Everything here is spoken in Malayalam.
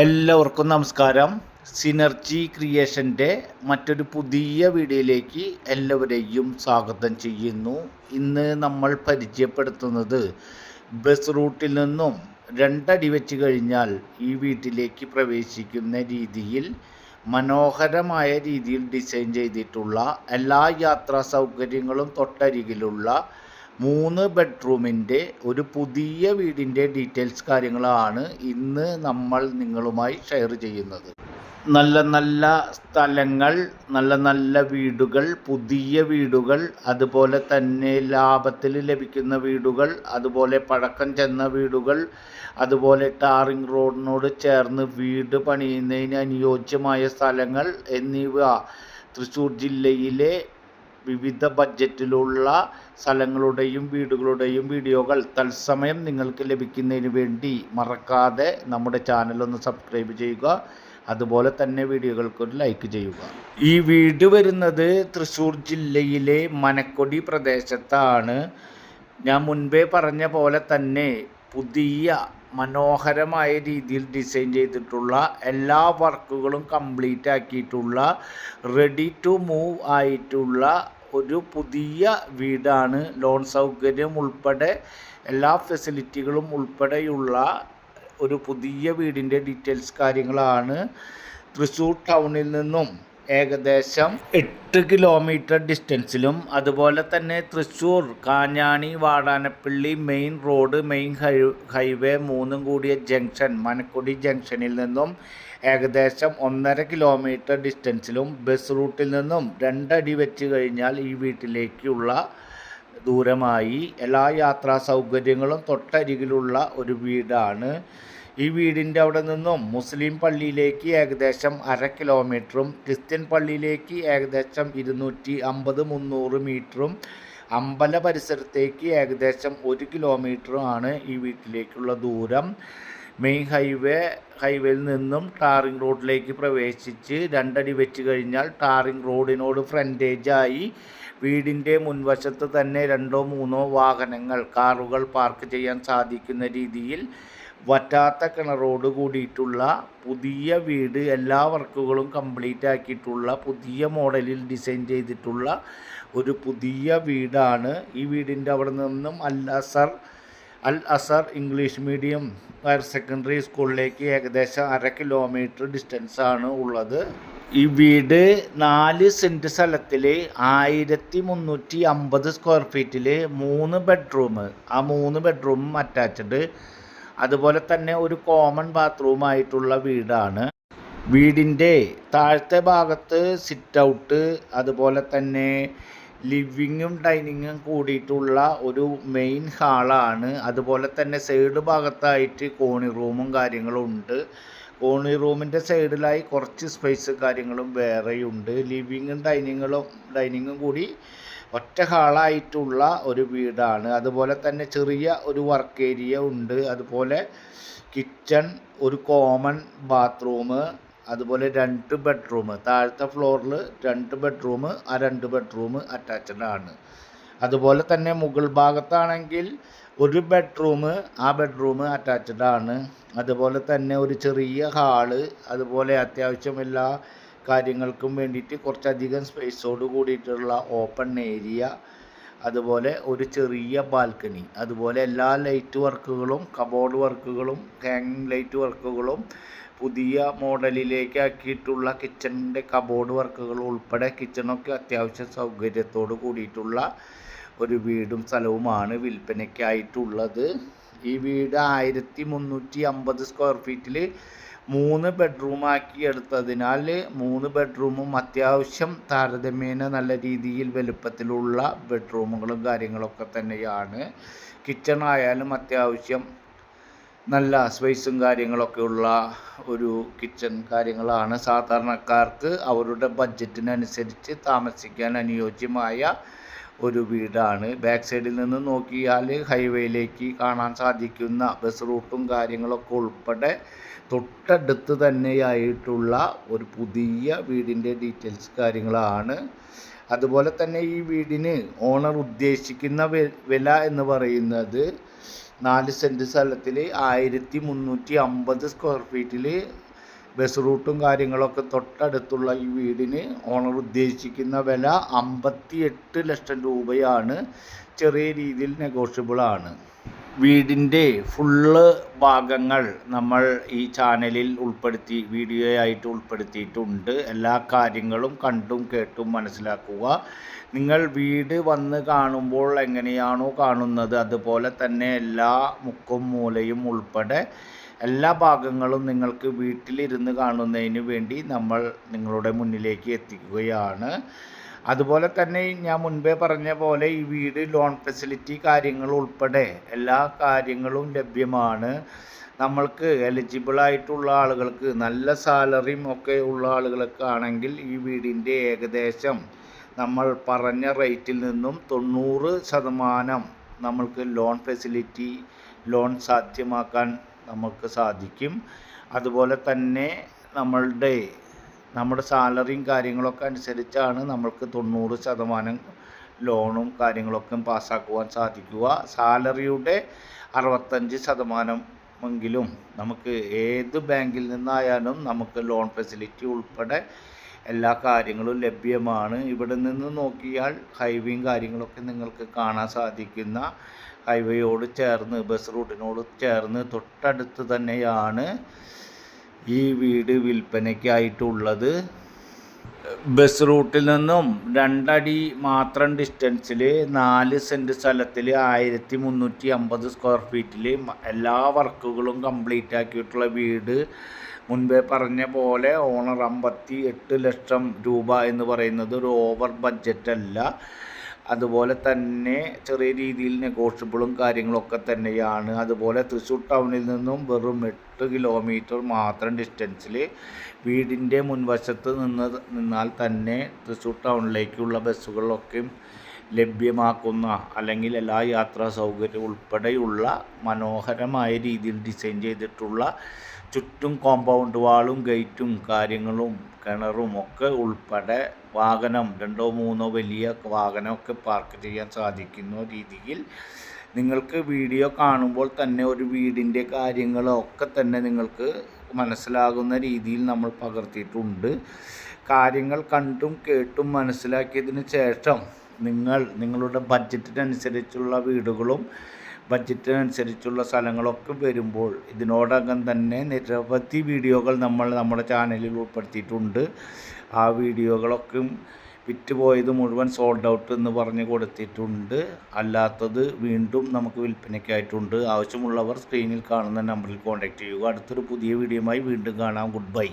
എല്ലാവർക്കും നമസ്കാരം. സിനർജി ക്രിയേഷന്റെ മറ്റൊരു പുതിയ വീഡിയോയിലേക്ക് എല്ലാവരെയും സ്വാഗതം ചെയ്യുന്നു. ഇന്ന് നമ്മൾ പരിചയപ്പെടുത്തുന്നത് ബസ് റൂട്ടിൽ നിന്നും രണ്ടടി വെച്ച് കഴിഞ്ഞാൽ ഈ വീട്ടിലേക്ക് പ്രവേശിക്കുന്ന രീതിയിൽ മനോഹരമായ രീതിയിൽ ഡിസൈൻ ചെയ്തിട്ടുള്ള എല്ലാ യാത്രാ സൗകര്യങ്ങളും തൊട്ടരികിലുള്ള മൂന്ന് ബെഡ്റൂമിന്റെ ഒരു പുതിയ വീടിന്റെ ഡീറ്റെയിൽസ് കാര്യങ്ങളാണ് ഇന്ന് നമ്മൾ നിങ്ങളുമായി ഷെയർ ചെയ്യുന്നത്. നല്ല നല്ല സ്ഥലങ്ങൾ നല്ല നല്ല വീടുകൾ പുതിയ വീടുകൾ അതുപോലെ തന്നെ ലാഭത്തിൽ ലഭിക്കുന്ന വീടുകൾ അതുപോലെ പഴക്കം ചെന്ന വീടുകൾ അതുപോലെ ടാറിംഗ് റോഡിനോട് ചേർന്ന് വീട് പണിയുന്നതിന് അനുയോജ്യമായ സ്ഥലങ്ങൾ എന്നിവ തൃശ്ശൂർ ജില്ലയിലെ വിവിധ ബഡ്ജറ്റിലുള്ള സ്ഥലങ്ങളുടെയും വീടുകളുടെയും വീഡിയോകൾ തത്സമയം നിങ്ങൾക്ക് ലഭിക്കുന്നതിന് വേണ്ടി മറക്കാതെ നമ്മുടെ ചാനൽ ഒന്ന് സബ്സ്ക്രൈബ് ചെയ്യുക. അതുപോലെ തന്നെ വീഡിയോകൾക്ക് ഒരു ലൈക്ക് ചെയ്യുക. ഈ വീട് വരുന്നത് തൃശ്ശൂർ ജില്ലയിലെ മനക്കൊടി പ്രദേശത്താണ്. ഞാൻ മുൻപേ പറഞ്ഞ പോലെ തന്നെ പുതിയ മനോഹരമായ രീതിയിൽ ഡിസൈൻ ചെയ്തിട്ടുള്ള എല്ലാ വർക്കുകളും കംപ്ലീറ്റ് ആക്കിയിട്ടുള്ള റെഡി ടു മൂവ് ആയിട്ടുള്ള ഒരു പുതിയ വീടാണ് ലോൺ സൗകര്യം ഉൾപ്പെടെ എല്ലാ ഫെസിലിറ്റികളും ഉൾപ്പെടെയുള്ള ഒരു പുതിയ വീടിന്റെ ഡീറ്റെയിൽസ് കാര്യങ്ങളാണ് തൃശ്ശൂർ ടൗണിൽ നിന്നും. ഏകദേശം എട്ട് കിലോമീറ്റർ ഡിസ്റ്റൻസിലും അതുപോലെ തന്നെ Thrissur Kanjani Vadanappally main road main highway മൂന്നും കൂടിയ ജംഗ്ഷൻ മനക്കുടി ജംഗ്ഷനിൽ നിന്നും ഏകദേശം ഒന്നര കിലോമീറ്റർ ഡിസ്റ്റൻസിലും ബസ് റൂട്ടിൽ നിന്നും രണ്ടടി വെച്ച് കഴിഞ്ഞാൽ ഈ വീട്ടിലേക്കുള്ള ദൂരമായി എല്ലാ യാത്രാ സൗകര്യങ്ങളും തൊട്ടരികിലുള്ള ഒരു വീടാണ്. ഈ വീടിന്റെ അവിടെ നിന്നും മുസ്ലിം പള്ളിയിലേക്ക് ഏകദേശം അര കിലോമീറ്ററും ക്രിസ്ത്യൻ പള്ളിയിലേക്ക് ഏകദേശം ഇരുന്നൂറ്റി അമ്പത് മുന്നൂറ് മീറ്ററും അമ്പല പരിസരത്തേക്ക് ഏകദേശം ഒരു കിലോമീറ്ററും ആണ് ഈ വീട്ടിലേക്കുള്ള ദൂരം. മെയിൻ ഹൈവേ ഹൈവേയിൽ നിന്നും ടാറിംഗ് റോഡിലേക്ക് പ്രവേശിച്ച് രണ്ടടി വെച്ച് കഴിഞ്ഞാൽ ടാറിംഗ് റോഡിനോട് ഫ്രണ്ടേജായി വീടിന്റെ മുൻവശത്ത് തന്നെ രണ്ടോ മൂന്നോ വാഹനങ്ങൾ കാറുകൾ പാർക്ക് ചെയ്യാൻ സാധിക്കുന്ന രീതിയിൽ വറ്റാത്ത കിണറോട് കൂടിയിട്ടുള്ള പുതിയ വീട് എല്ലാ വർക്കുകളും കംപ്ലീറ്റ് ആക്കിയിട്ടുള്ള പുതിയ മോഡലിൽ ഡിസൈൻ ചെയ്തിട്ടുള്ള ഒരു പുതിയ വീടാണ് ഈ വീടിന്റെ അവിടെ നിന്നും Al Azhar Al Azhar English medium higher secondary സ്കൂളിലേക്ക് ഏകദേശം അര കിലോമീറ്റർ ഡിസ്റ്റൻസ് ആണ് ഉള്ളത്. ഈ വീട് നാല് സെന്റ് സ്ഥലത്തിൽ ആയിരത്തി മുന്നൂറ്റി അമ്പത് സ്ക്വയർ ഫീറ്റിൽ മൂന്ന് ബെഡ്റൂം ആ മൂന്ന് ബെഡ്റൂമും അറ്റാച്ച്ഡ് അതുപോലെ തന്നെ ഒരു കോമൺ ബാത്റൂം ആയിട്ടുള്ള വീടാണ്. വീടിന്റെ താഴത്തെ ഭാഗത്ത് സിറ്റ് ഔട്ട് അതുപോലെ തന്നെ ലിവിങ്ങും ഡൈനിങ്ങും കൂടിയിട്ടുള്ള ഒരു മെയിൻ ഹാളാണ് അതുപോലെ തന്നെ സൈഡ് ഭാഗത്തായിട്ട് കോണി റൂമും കാര്യങ്ങളും ഉണ്ട്. കോണി റൂമിന്റെ സൈഡിലായി കുറച്ച് സ്പേസ് കാര്യങ്ങളും വേറെയുണ്ട്. ലിവിങ്ങും ഡൈനിങ്ങളും ഡൈനിങ്ങും കൂടി ഒറ്റ ഹാളായിട്ടുള്ള ഒരു വീടാണ്. അതുപോലെ തന്നെ ചെറിയ ഒരു വർക്ക് ഏരിയ ഉണ്ട്. അതുപോലെ കിച്ചൺ ഒരു കോമൺ ബാത്റൂം അതുപോലെ രണ്ട് ബെഡ്റൂം താഴത്തെ ഫ്ലോറിൽ രണ്ട് ബെഡ്റൂം ആ രണ്ട് ബെഡ്റൂം അറ്റാച്ച്ഡ് ആണ്. അതുപോലെ തന്നെ മുകൾ ഭാഗത്താണെങ്കിൽ ഒരു ബെഡ്റൂം ആ ബെഡ്റൂം അറ്റാച്ച്ഡ് ആണ്. അതുപോലെ തന്നെ ഒരു ചെറിയ ഹാൾ അതുപോലെ അത്യാവശ്യം എല്ലാ കാര്യങ്ങൾക്കും വേണ്ടിയിട്ട് കുറച്ചധികം സ്പേസോട് കൂടിയിട്ടുള്ള ഓപ്പൺ ഏരിയ അതുപോലെ ഒരു ചെറിയ ബാൽക്കണി അതുപോലെ എല്ലാ ലൈറ്റ് വർക്കുകളും കബോർഡ് വർക്കുകളും ഹാങ്ങിങ് ലൈറ്റ് വർക്കുകളും പുതിയ മോഡലിലേക്ക് ആക്കിയിട്ടുള്ള കിച്ചണിന്റെ കബോർഡ് വർക്കുകൾ ഉൾപ്പെടെ കിച്ചണൊക്കെ അത്യാവശ്യം സൗകര്യത്തോട് കൂടിയിട്ടുള്ള ഒരു വീടും സ്ഥലവുമാണ് വിൽപ്പനയ്ക്കായിട്ടുള്ളത്. ഈ വീട് ആയിരത്തി മുന്നൂറ്റി അമ്പത് സ്ക്വയർ ഫീറ്റിൽ മൂന്ന് ബെഡ്റൂം ആക്കി എടുത്തതിനാൽ മൂന്ന് ബെഡ്റൂമും അത്യാവശ്യം താരതമ്യേന നല്ല രീതിയിൽ വലുപ്പത്തിലുള്ള ബെഡ്റൂമുകളും കാര്യങ്ങളൊക്കെ തന്നെയാണ്. കിച്ചൺ ആയാലും അത്യാവശ്യം നല്ല സ്പേസും കാര്യങ്ങളൊക്കെ ഉള്ള ഒരു കിച്ചൺ കാര്യങ്ങളാണ്. സാധാരണക്കാർക്ക് അവരുടെ ബഡ്ജറ്റിനനുസരിച്ച് താമസിക്കാൻ അനുയോജ്യമായ ഒരു വീടാണ്. ബാക്ക് സൈഡിൽ നിന്ന് നോക്കിയാൽ ഹൈവേയിലേക്ക് കാണാൻ സാധിക്കുന്ന ബസ് റൂട്ടും കാര്യങ്ങളൊക്കെ ഉൾപ്പെടെ തൊട്ടടുത്ത് തന്നെയായിട്ടുള്ള ഒരു പുതിയ വീടിന്റെ ഡീറ്റെയിൽസ് കാര്യങ്ങളാണ്. അതുപോലെ തന്നെ ഈ വീടിന് ഓണർ ഉദ്ദേശിക്കുന്ന വില എന്ന് പറയുന്നത് നാല് സെന്റ് സ്ഥലത്തിൽ ആയിരത്തി മുന്നൂറ്റി അമ്പത് സ്ക്വയർ ഫീറ്റിൽ ബസ് റൂട്ടും കാര്യങ്ങളൊക്കെ തൊട്ടടുത്തുള്ള ഈ വീടിന് ഓണർ ഉദ്ദേശിക്കുന്ന വില അമ്പത്തി എട്ട് ലക്ഷം രൂപയാണ്. ചെറിയ രീതിയിൽ നെഗോഷ്യബിൾ ആണ്. വീടിന്റെ ഫുള്ള് ഭാഗങ്ങൾ നമ്മൾ ഈ ചാനലിൽ ഉൾപ്പെടുത്തി വീഡിയോ ആയിട്ട് ഉൾപ്പെടുത്തിയിട്ടുണ്ട്. എല്ലാ കാര്യങ്ങളും കണ്ടും കേട്ടും മനസ്സിലാക്കുക. നിങ്ങൾ വീട് വന്ന് കാണുമ്പോൾ എങ്ങനെയാണോ കാണുന്നത് അതുപോലെ തന്നെ എല്ലാ മുക്കും മൂലയും ഉൾപ്പെടെ എല്ലാ ഭാഗങ്ങളും നിങ്ങൾക്ക് വീട്ടിലിരുന്ന് കാണുന്നതിന് വേണ്ടി നമ്മൾ നിങ്ങളുടെ മുന്നിലേക്ക് എത്തിക്കുകയാണ്. അതുപോലെ തന്നെ ഞാൻ മുൻപേ പറഞ്ഞ പോലെ ഈ വീട് ലോൺ ഫെസിലിറ്റി കാര്യങ്ങൾ ഉൾപ്പെടെ എല്ലാ കാര്യങ്ങളും ലഭ്യമാണ്. നമ്മൾക്ക് എലിജിബിൾ ആയിട്ടുള്ള ആളുകൾക്ക് നല്ല സാലറിയും ഒക്കെ ഉള്ള ആളുകൾക്ക് ആണെങ്കിൽ ഈ വീടിന്റെ ഏകദേശം നമ്മൾ പറഞ്ഞ റേറ്റിൽ നിന്നും തൊണ്ണൂറ് ശതമാനം നമ്മൾക്ക് ലോൺ ഫെസിലിറ്റി ലോൺ സാധ്യമാക്കാൻ നമുക്ക് സാധിക്കും. അതുപോലെ തന്നെ നമ്മളുടെ നമ്മുടെ സാലറിയും കാര്യങ്ങളൊക്കെ അനുസരിച്ചാണ് നമ്മൾക്ക് തൊണ്ണൂറ് ശതമാനം ലോണും കാര്യങ്ങളൊക്കെ പാസ്സാക്കുവാൻ സാധിക്കുക. സാലറിയുടെ അറുപത്തഞ്ച് ശതമാനമെങ്കിലും നമുക്ക് ഏത് ബാങ്കിൽ നിന്നായാലും നമുക്ക് ലോൺ ഫെസിലിറ്റി ഉൾപ്പെടെ എല്ലാ കാര്യങ്ങളും ലഭ്യമാണ്. ഇവിടെ നിന്ന് നോക്കിയാൽ ഹൈവേയും കാര്യങ്ങളൊക്കെ നിങ്ങൾക്ക് കാണാൻ സാധിക്കുന്ന ഹൈവേയോട് ചേർന്ന് ബസ് റൂട്ടിനോട് ചേർന്ന് തൊട്ടടുത്ത് തന്നെയാണ് ഈ വീട് വിൽപ്പനയ്ക്കായിട്ടുള്ളത്. ബസ് റൂട്ടിൽ നിന്നും രണ്ടടി മാത്രം ഡിസ്റ്റൻസിൽ നാല് സെന്റ് സ്ഥലത്തിൽ ആയിരത്തി മുന്നൂറ്റി അമ്പത് സ്ക്വയർ ഫീറ്റിൽ എല്ലാ വർക്കുകളും കംപ്ലീറ്റ് ആക്കിയിട്ടുള്ള വീട്. മുൻപേ പറഞ്ഞ പോലെ ഓണർ അമ്പത്തി എട്ട് ലക്ഷം രൂപ എന്ന് പറയുന്നത് ഒരു ഓവർ ബഡ്ജറ്റ് അല്ല അതുപോലെ തന്നെ ചെറിയ രീതിയിൽ നെഗോഷ്യബിളും കാര്യങ്ങളൊക്കെ തന്നെയാണ്. അതുപോലെ തൃശ്ശൂർ ടൗണിൽ നിന്നും വെറും എട്ട് കിലോമീറ്റർ മാത്രം ഡിസ്റ്റൻസിൽ വീടിന്റെ മുൻവശത്ത് നിന്ന് നിന്നാൽ തന്നെ തൃശ്ശൂർ ടൗണിലേക്കുള്ള ബസ്സുകളൊക്കെ ലഭ്യമാക്കുന്ന അല്ലെങ്കിൽ എല്ലാ യാത്രാ സൗകര്യം ഉൾപ്പെടെയുള്ള മനോഹരമായ രീതിയിൽ ഡിസൈൻ ചെയ്തിട്ടുള്ള ചുറ്റും കോമ്പൗണ്ട് വാളും ഗേറ്റും കാര്യങ്ങളും കിണറും ഒക്കെ ഉൾപ്പെടെ വാഹനം രണ്ടോ മൂന്നോ വലിയ വാഹനമൊക്കെ പാർക്ക് ചെയ്യാൻ സാധിക്കുന്ന രീതിയിൽ നിങ്ങൾക്ക് വീഡിയോ കാണുമ്പോൾ തന്നെ ഒരു വീടിന്റെ കാര്യങ്ങളൊക്കെ തന്നെ നിങ്ങൾക്ക് മനസ്സിലാകുന്ന രീതിയിൽ നമ്മൾ പകർത്തിയിട്ടുണ്ട്. കാര്യങ്ങൾ കണ്ടും കേട്ടും മനസ്സിലാക്കിയതിന് ശേഷം നിങ്ങൾ നിങ്ങളുടെ ബഡ്ജറ്റിനനുസരിച്ചുള്ള വീടുകളും ബഡ്ജറ്റിനനുസരിച്ചുള്ള സ്ഥലങ്ങളൊക്കെ വരുമ്പോൾ ഇതിനോടകം തന്നെ നിരവധി വീഡിയോകൾ നമ്മൾ നമ്മുടെ ചാനലിൽ ഉൾപ്പെടുത്തിയിട്ടുണ്ട്. ആ വീഡിയോകളൊക്കെ വിറ്റുപോയത് മുഴുവൻ സോൾഡ് ഔട്ട് എന്ന് പറഞ്ഞ് കൊടുത്തിട്ടുണ്ട്. അല്ലാത്തത് വീണ്ടും നമുക്ക് വിൽപ്പനയ്ക്കായിട്ടുണ്ട്. ആവശ്യമുള്ളവർ സ്ക്രീനിൽ കാണുന്ന നമ്പറിൽ കോൺടാക്റ്റ് ചെയ്യുക. അടുത്തൊരു പുതിയ വീഡിയോയുമായി വീണ്ടും കാണാം. Good bye